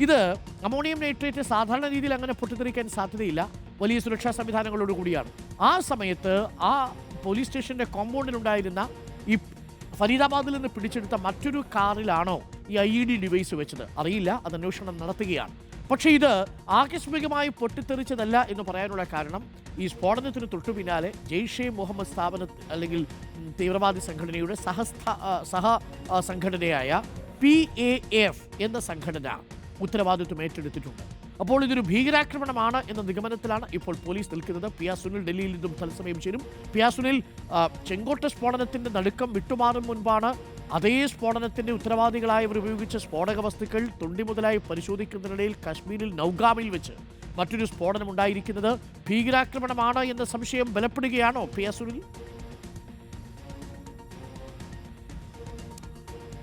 ഇത് ammonium nitrate സാധാരണ രീതിയിൽ അങ്ങനെ പൊട്ടിത്തെറിക്കാൻ സാധ്യതയില്ല. വലിയ സുരക്ഷാ സംവിധാനങ്ങളോട് കൂടിയാണ്. ആ സമയത്ത് ആ പോലീസ് സ്റ്റേഷന്റെ കോമ്പൗണ്ടിലുണ്ടായിരുന്ന ഈ ഫരീദാബാദിൽ നിന്ന് പിടിച്ചെടുത്ത മറ്റൊരു കാറിലാണോ ഈ ഐ ഇ ഡി ഡിവൈസ് വെച്ചത്? അറിയില്ല. അത് അന്വേഷണം നടത്തുകയാണ്. പക്ഷേ ഇത് ആകസ്മികമായി പൊട്ടിത്തെറിച്ചതല്ല എന്ന് പറയാനുള്ള കാരണം ഈ സ്ഫോടനത്തിന് തൊട്ടു പിന്നാലെ ജെയ്ഷെ മുഹമ്മദ് സ്ഥാപന അല്ലെങ്കിൽ തീവ്രവാദി സംഘടനയുടെ സഹസ്ഥ സഹ സംഘടനയായ പി എ എഫ് എന്ന സംഘടന ഉത്തരവാദിത്വം ഏറ്റെടുത്തിട്ടുണ്ട്. അപ്പോൾ ഇതൊരു ഭീകരാക്രമണമാണ് എന്ന നിഗമനത്തിലാണ് ഇപ്പോൾ പോലീസ് നിൽക്കുന്നത്. പി ആർ സുനിൽ ഡൽഹിയിൽ നിന്നും തത്സമയം ചേരും. പി ആർ സുനിൽ ചെങ്കോട്ട സ്ഫോടനത്തിന്റെ നടുക്കം വിട്ടുമാറും മുൻപാണ് അതേ സ്ഫോടനത്തിന്റെ ഉത്തരവാദികളായവർ ഉപയോഗിച്ച സ്ഫോടക വസ്തുക്കൾ തൊണ്ടി മുതലായി പരിശോധിക്കുന്നതിനിടയിൽ കശ്മീരിൽ നൌഗാമിൽ വെച്ച് മറ്റൊരു സ്ഫോടനം ഉണ്ടായിരിക്കുന്നത് ഭീകരാക്രമണമാണ് എന്ന സംശയം ബലപ്പെടുകയാണോ പി സുനിൽ?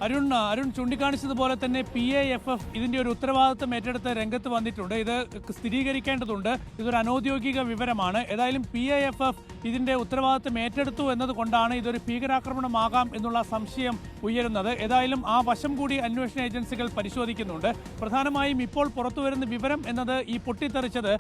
അരുൺ അരുൺ ചൂണ്ടിക്കാണിച്ചതുപോലെ തന്നെ പി എ എഫ് എഫ് ഇതിന്റെ ഒരു ഉത്തരവാദിത്തം ഏറ്റെടുത്ത് രംഗത്ത് വന്നിട്ടുണ്ട്. ഇത് സ്ഥിരീകരിക്കേണ്ടതുണ്ട്. ഇതൊരു അനൌദ്യോഗിക വിവരമാണ്. ഏതായാലും പി എ എഫ് എഫ് ഇതിന്റെ ഉത്തരവാദിത്തം ഏറ്റെടുത്തു എന്നതുകൊണ്ടാണ് ഇതൊരു ഭീകരാക്രമണമാകാം എന്നുള്ള സംശയം ഉയരുന്നത്. ഏതായാലും ആ വശം കൂടി അന്വേഷണ ഏജൻസികൾ പരിശോധിക്കുന്നുണ്ട്. പ്രധാനമായും ഇപ്പോൾ പുറത്തുവരുന്ന വിവരം എന്നത് ഈ പൊട്ടിത്തെറിച്ചത്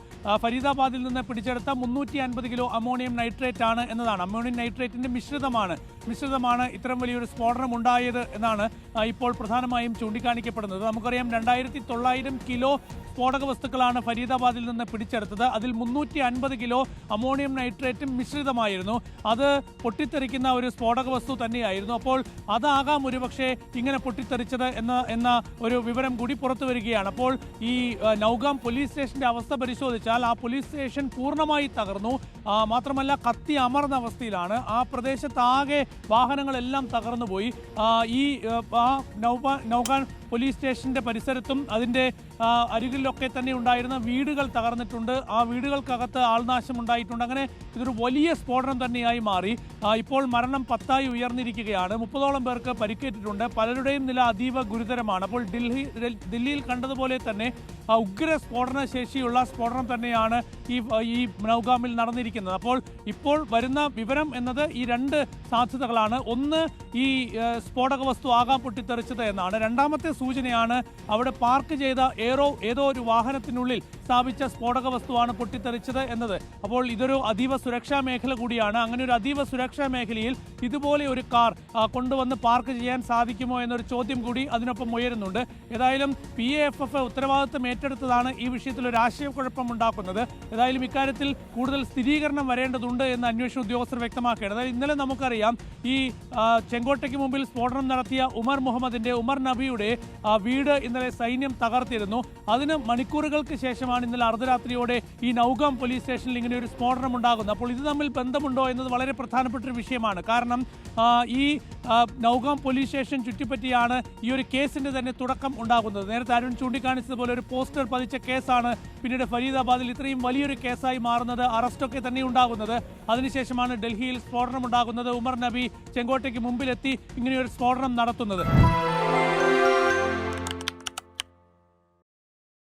ഫരീദാബാദിൽ നിന്ന് പിടിച്ചെടുത്ത മുന്നൂറ്റി അൻപത് കിലോ അമോണിയം നൈട്രേറ്റ് ആണ് എന്നതാണ്. അമോണിയം നൈട്രേറ്റിന്റെ മിശ്രിതമാണ്. മിശ്രിതമാണ് ഇത്തരം വലിയൊരു സ്ഫോടനം ഉണ്ടായത് എന്നാണ് ഇപ്പോൾ പ്രധാനമായും ചൂണ്ടിക്കാണിക്കപ്പെടുന്നത്. നമുക്കറിയാം രണ്ടായിരത്തി തൊള്ളായിരം കിലോ സ്ഫോടക വസ്തുക്കളാണ് ഫരീദാബാദിൽ നിന്ന് പിടിച്ചെടുത്തത്. അതിൽ മുന്നൂറ്റി അൻപത് കിലോ അമോണിയം നൈട്രേറ്റും മിശ്രിതമായിരുന്നു. അത് പൊട്ടിത്തെറിക്കുന്ന ഒരു സ്ഫോടക വസ്തു തന്നെയായിരുന്നു. അപ്പോൾ അതാകാം ഒരുപക്ഷെ ഇങ്ങനെ പൊട്ടിത്തെറിച്ചത് എന്ന എന്ന ഒരു വിവരം കൂടി പുറത്തു വരികയാണ്. അപ്പോൾ ഈ നൌഗാം പോലീസ് സ്റ്റേഷന്റെ അവസ്ഥ പരിശോധിച്ചാൽ ആ പോലീസ് സ്റ്റേഷൻ പൂർണമായി തകർന്നു. മാത്രമല്ല കത്തി അമർന്ന അവസ്ഥയിലാണ്. ആ പ്രദേശത്താകെ വാഹനങ്ങളെല്ലാം തകർന്നു പോയി ഈ നൗഗാൻ പോലീസ് സ്റ്റേഷന്റെ പരിസരത്തും അതിന്റെ അരികിലൊക്കെ തന്നെ ഉണ്ടായിരുന്ന വീടുകൾ തകർന്നിട്ടുണ്ട്. ആ വീടുകൾക്കകത്ത് ആൾനാശം ഉണ്ടായിട്ടുണ്ട്. അങ്ങനെ ഇതൊരു വലിയ സ്ഫോടനം തന്നെയായി മാറി. ഇപ്പോൾ മരണം പത്തായി ഉയർന്നിരിക്കുകയാണ്. മുപ്പതോളം പേർക്ക് പരിക്കേറ്റിട്ടുണ്ട്. പലരുടെയും നില അതീവ ഗുരുതരമാണ്. അപ്പോൾ ഡൽഹി ദില്ലിയിൽ കണ്ടതുപോലെ തന്നെ ഉഗ്ര സ്ഫോടന ശേഷിയുള്ള സ്ഫോടനം തന്നെയാണ് ഈ ഈ നൗഗാമിൽ നടന്നിരിക്കുന്നത്. അപ്പോൾ ഇപ്പോൾ വരുന്ന വിവരം എന്നത് ഈ രണ്ട് സാധ്യതകളാണ്. ഒന്ന് ഈ സ്ഫോടക വസ്തു ആകാം പൊട്ടിത്തെറിച്ചത് എന്നാണ്. രണ്ടാമത്തെ സൂചനയാണ് അവിടെ പാർക്ക് ചെയ്ത ഏറോ ഏതോ ഒരു വാഹനത്തിനുള്ളിൽ സ്ഥാപിച്ച സ്ഫോടക വസ്തുവാണ് പൊട്ടിത്തെറിച്ചത് എന്നത്. അപ്പോൾ ഇതൊരു അതീവ സുരക്ഷാ മേഖല കൂടിയാണ്. അങ്ങനെ ഒരു അതീവ സുരക്ഷാ മേഖലയിൽ ഇതുപോലെ ഒരു കാർ കൊണ്ടുവന്ന് പാർക്ക് ചെയ്യാൻ സാധിക്കുമോ എന്നൊരു ചോദ്യം കൂടി അതിനൊപ്പം ഉയരുന്നുണ്ട്. ഏതായാലും പി എ എഫ് എഫ് ഉത്തരവാദിത്തം ഏറ്റെടുത്തതാണ് ഈ വിഷയത്തിൽ ഒരു ആശയക്കുഴപ്പം ഉണ്ടാക്കുന്നത് ഏതായാലും ഇക്കാര്യത്തിൽ കൂടുതൽ സ്ഥിരീകരണം വരേണ്ടതുണ്ട് എന്ന് അന്വേഷണ ഉദ്യോഗസ്ഥർ വ്യക്തമാക്കുകയാണ് അതായത് ഇന്നലെ നമുക്കറിയാം ഈ ചെങ്കോട്ടയ്ക്ക് മുമ്പിൽ സ്ഫോടനം നടത്തിയ ഉമർ മുഹമ്മദിന്റെ ഉമർ നബിയുടെ വീട് ഇന്നലെ സൈന്യം തകർത്തിരുന്നു. അതിന് മണിക്കൂറുകൾക്ക് ശേഷമാണ് ഇന്നലെ അർദ്ധരാത്രിയോടെ ഈ നൗഗാം പോലീസ് സ്റ്റേഷനിൽ ഇങ്ങനെ ഒരു സ്ഫോടനം ഉണ്ടാകുന്നത്. അപ്പോൾ ഇത് തമ്മിൽ ബന്ധമുണ്ടോ എന്നത് വളരെ പ്രധാനപ്പെട്ട ഒരു വിഷയമാണ്. കാരണം ഈ നൗഗാം പോലീസ് സ്റ്റേഷൻ ചുറ്റിപ്പറ്റിയാണ് ഈ ഒരു കേസിന്റെ തന്നെ തുടക്കം ഉണ്ടാകുന്നത്. നേരത്തെ അരുൺ ചൂണ്ടിക്കാണിച്ചതുപോലെ ഒരു പോസ്റ്റർ പതിച്ച കേസാണ് പിന്നീട് ഫരീദാബാദിൽ ഇത്രയും വലിയൊരു കേസായി മാറുന്നത് അറസ്റ്റൊക്കെ തന്നെ ഉണ്ടാകുന്നത്. അതിനുശേഷമാണ് ഡൽഹിയിൽ സ്ഫോടനം ഉണ്ടാകുന്നത്. ഉമർ നബി ചെങ്കോട്ടയ്ക്ക് മുമ്പിലെത്തി ഇങ്ങനെയൊരു സ്ഫോടനം നടത്തുന്നത്.